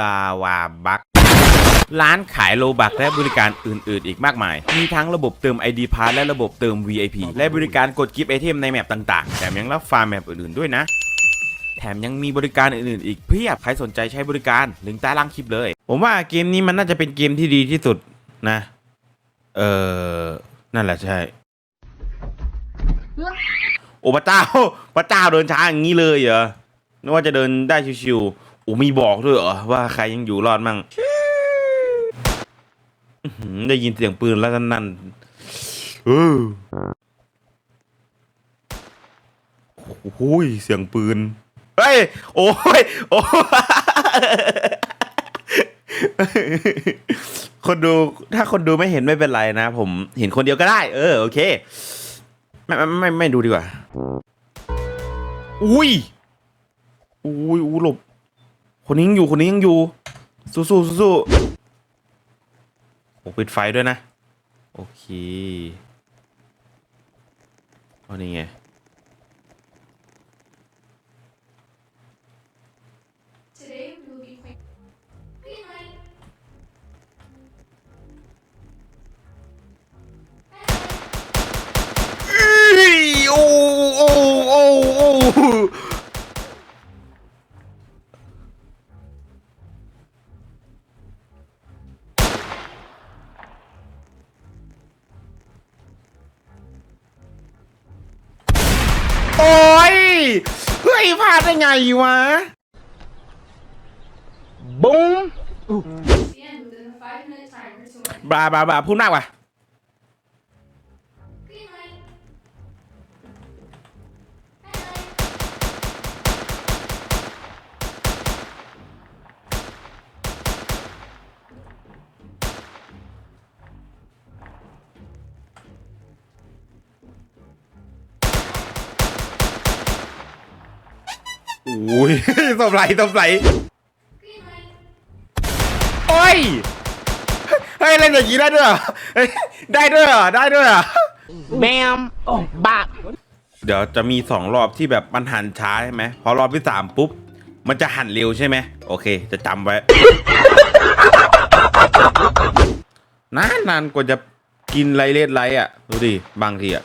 ลาวาบักร้านขายโลบักและบริการอื่น ๆ อีกมากมาย มีทั้งระบบเติม ID p a s s และระบบเติม VIP และบริการกดกิฟต์ไอเทมในแมปต่าง ๆ แถมยังรับฟาร์มแมปอื่น ๆ ด้วยนะ แถมยังมีบริการอื่น ๆ อีกเพียบ ใครสนใจใช้บริการลิงก์ใต้ล่างคลิปเลย ผมว่าเกมนี้มันน่าจะเป็นเกมที่ดีที่สุดนะ เออนั่นแหละใช่ โอ้พระเจ้าพระเจ้าเดินช้าอย่างนี้เลยเหรอนึกว่าจะเดินได้ชิวๆ อ้มีบอกด้วยเหรอว่าใครยังอยู่รอดมั่งได้ยินเสียงปืนแล้วนั่นเออโอ้โหเสียงปืน เฮ้ย โอ้ย โอ้คนดูถ้าคนดูไม่เห็นไม่เป็นไรนะ ผมเห็นคนเดียวก็ได้ เออ โอเค ไม่ไม่ไม่ไม่ดูดีกว่า อุ้ย อุ้ยอู้หลบ คนนี้ยังอยู่คนนี้ยังอยู่ สู้สู้สู้สู้โอ้ปิดไฟด้วยนะ โอเคเอานี่ไง Today we will be playing Green light. Ê, เฮ้ยพลาดได้ไงวะ บุ้ม The end within a five minute timer to win. บาบาบาพูดมากว่ะ อ้ยตบไหลตบไหล Green light. โอ้ยเฮ้ยเล่นอย่างนี้ได้ด้วยเหรอเฮ้ยได้ด้วยเหรอได้ด้วยเหรอ Bam! Oh, bop! เดี๋ยวจะมีสองรอบที่แบบมันหันช้าใช่ไหมพอรอบที่สามปุ๊บ มันจะหันเร็วใช่ไหมโอเค จะจำไว้นานนานกว่าจะกินไรเลดไรอะ ดูดิ บางทีอะ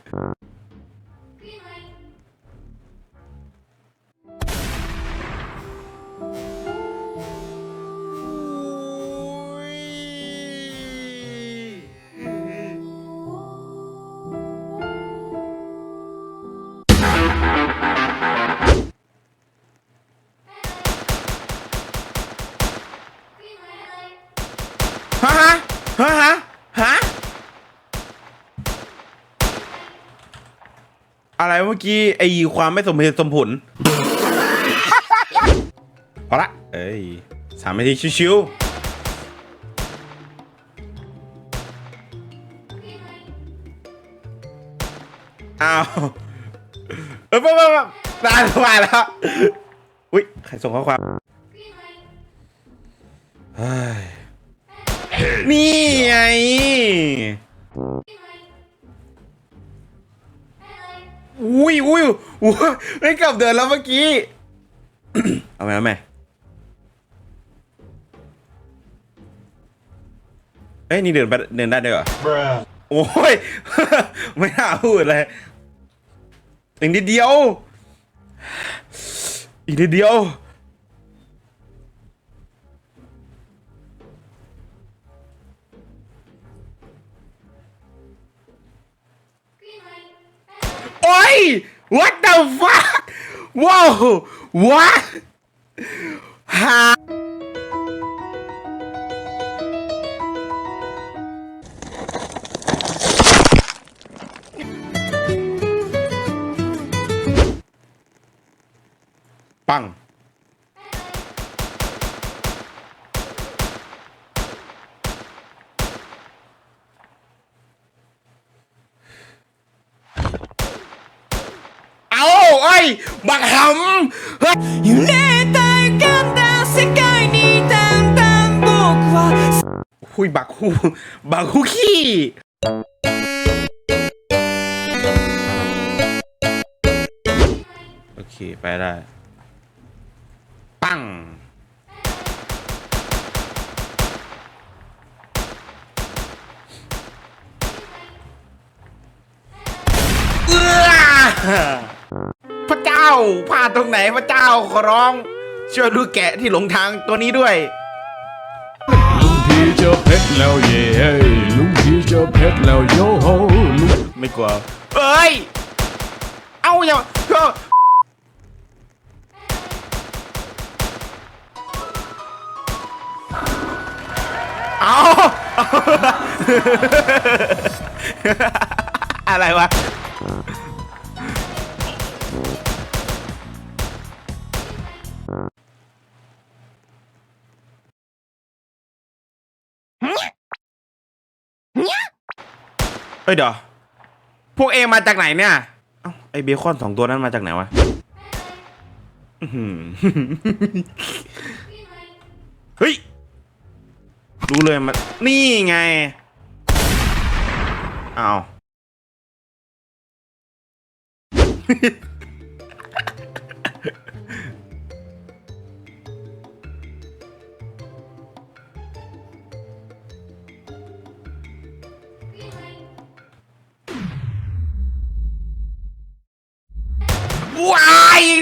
อะไรเมื่อกี้ไอความไม่สมเหตุสมผล พอละ เอ้ยสามนาทีชิวๆอ้าวเออปั๊บปั๊บปั๊บนานมาแล้ว อุ้ยใครส่งข้อความเฮ้ยนี่ไง อุ้ยอุ้ยอุ้ยไม่กลับเดินแล้วเมื่อกี้ เอาไหมเอาไหมเอ้ยนี่เดินไปเดินได้ด้วยเหรอ โอ้ย ไม่น่าพูดเลยอีกนิดเดียว อีกนิดเดียว โอ้ย what the fuck ว้าว what บักหำยอยู่ในใต้กันาสกายนี้ต่างต่างบวกว่าหุยบักฮูบักฮูขี้โอเค ไปได้ ปังเอ้อ พระเจ้าพลาดตรงไหนพระเจ้าขอร้อง ช่วยดูแกะที่หลงทางตัวนี้ด้วย ลุงพี่เจอเพชรแล้วเย่ลุงพี่เจอเพชรแล้วโยโฮลุงไม่กลัวเอ้ย เอาอย่าเออเอาอะไรวะ เอ้ยเดี๋ยวพวกเองมาจากไหนเนี่ยเอ้าไอเบคอนสองตัวนั้นมาจากไหนวะอื้อหือ เฮ้ย รู้เลยมัน นี่ไงเอาว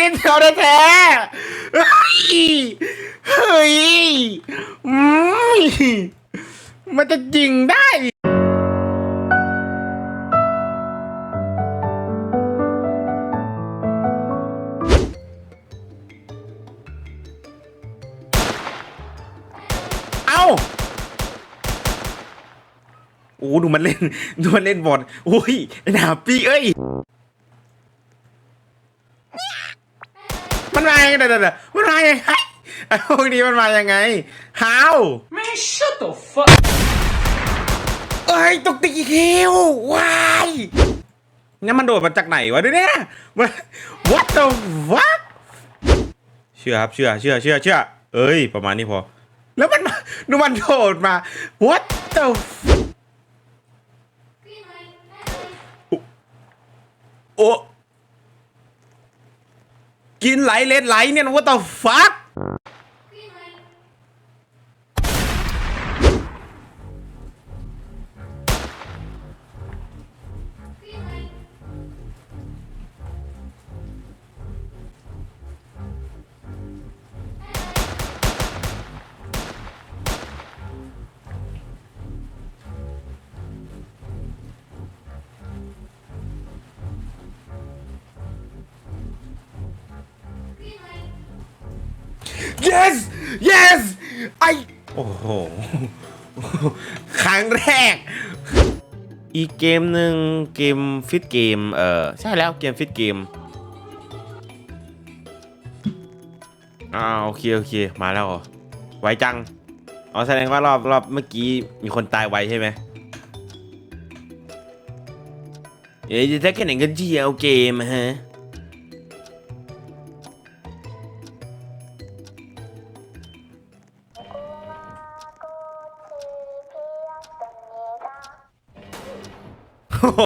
นิดเดียวแท้เฮ้ยเฮ้ยอืมมันจะจริงได้เอ้าโอ้ดูมันเล่นดูมันเล่นบอลโอ้ยไอ้หนาปี้เอ้ย มันมายังไง เดี๋ยวเดี๋ยวเดี๋ยวมันมายังไงไอ้พวกนี้มันมายังไง how Man shut the fuck เอ้ยตกตีคิววายงั้นมันโดดมาจากไหนวะเนี่ยมัน what the fuck เชื่อครับเชื่อเชื่อเชื่อเชื่อเอ้ย ประมาณนี้พอ แล้วมันมาดูมันโดดมา what the f- โอ้ กินไหลเลดไหลเนี่ยนะ what the fuck yes yes ไอโอ้โห ครั้งแรก อีกเกมหนึ่งเกมฟิตเกม เออใช่แล้วเกมฟิตเกมอ่าโอเคโอเค มาแล้วเหรอไวจังอ๋อแสดงว่ารอบรอบเมื่อกี้มีคนตายไวใช่ไหมเอ๊ะจะแค่ไหนกันที่เอาเกมฮะ โอ้โห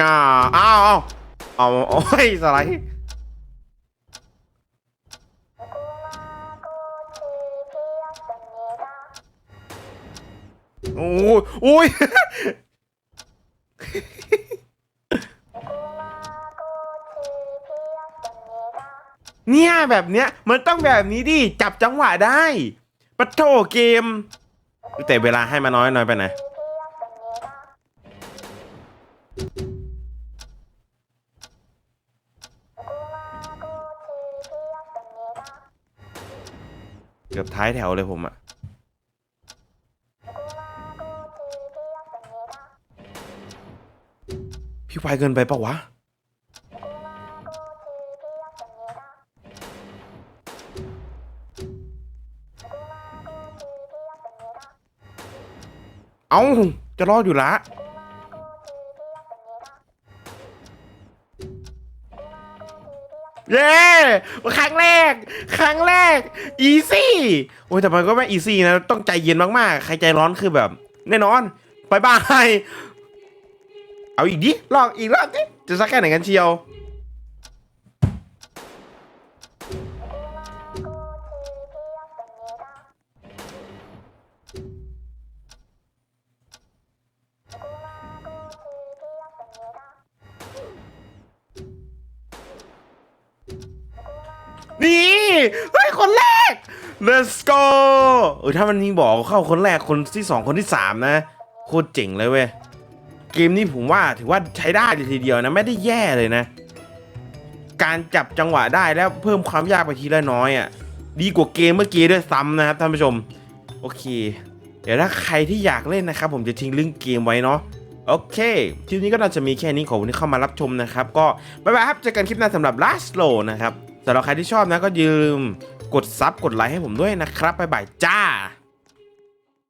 งาอ้าวเอา โอ้ยสไลด์โอ้ยโอ้ย เนี่ยแบบเนี้ยมันต้องแบบนี้ดิจับจังหวะได้ปะโถเกม แต่เวลาให้มาน้อยน้อยไปนอยเกือบท้ายแถวเลยผมอะพี่ไวเกินไปปะวะ เอ้าจะรอดอยู่ละเย้ครั้งแรก ครั้งแรก อีซี่โอ้ยแต่มันก็ไม่อีซี่นะ ต้องใจเย็นมากๆ ใครใจร้อนคือแบบ แน่นอนบายบาย เอาอีกดิ ลองอีกรอบดิ จะสักแค่ไหนกันเชียว นี่เฮ้ยคนแรก let's go เออถ้ามันมีบอกเข้าคนแรกคนที่สองคนที่สามนะ โคตรเจ๋งเลยเว้ย เกมนี้ผมว่าถือว่าใช้ได้เลยทีเดียวนะ ไม่ได้แย่เลยนะ การจับจังหวะได้แล้วเพิ่มความยากไปทีละน้อยอะ ดีกว่าเกมเมื่อกี้ด้วยซ้ำนะครับท่านผู้ชม โอเค เดี๋ยวถ้าใครที่อยากเล่นนะครับ ผมจะทิ้งลิงก์เกมไว้เนาะโอเคคลิปนี้ก็น่าจะมีแค่นี้ขอบคุณที่เข้ามารับชมนะครับ ก็บ๊ายบายครับ เจอกันคลิปหน้าสำหรับ Last Slow นะครับ สำหรับใครที่ชอบนะก็อย่าลืมกดซับกดไลค์ให้ผมด้วยนะครับบ๊ายบายจ้า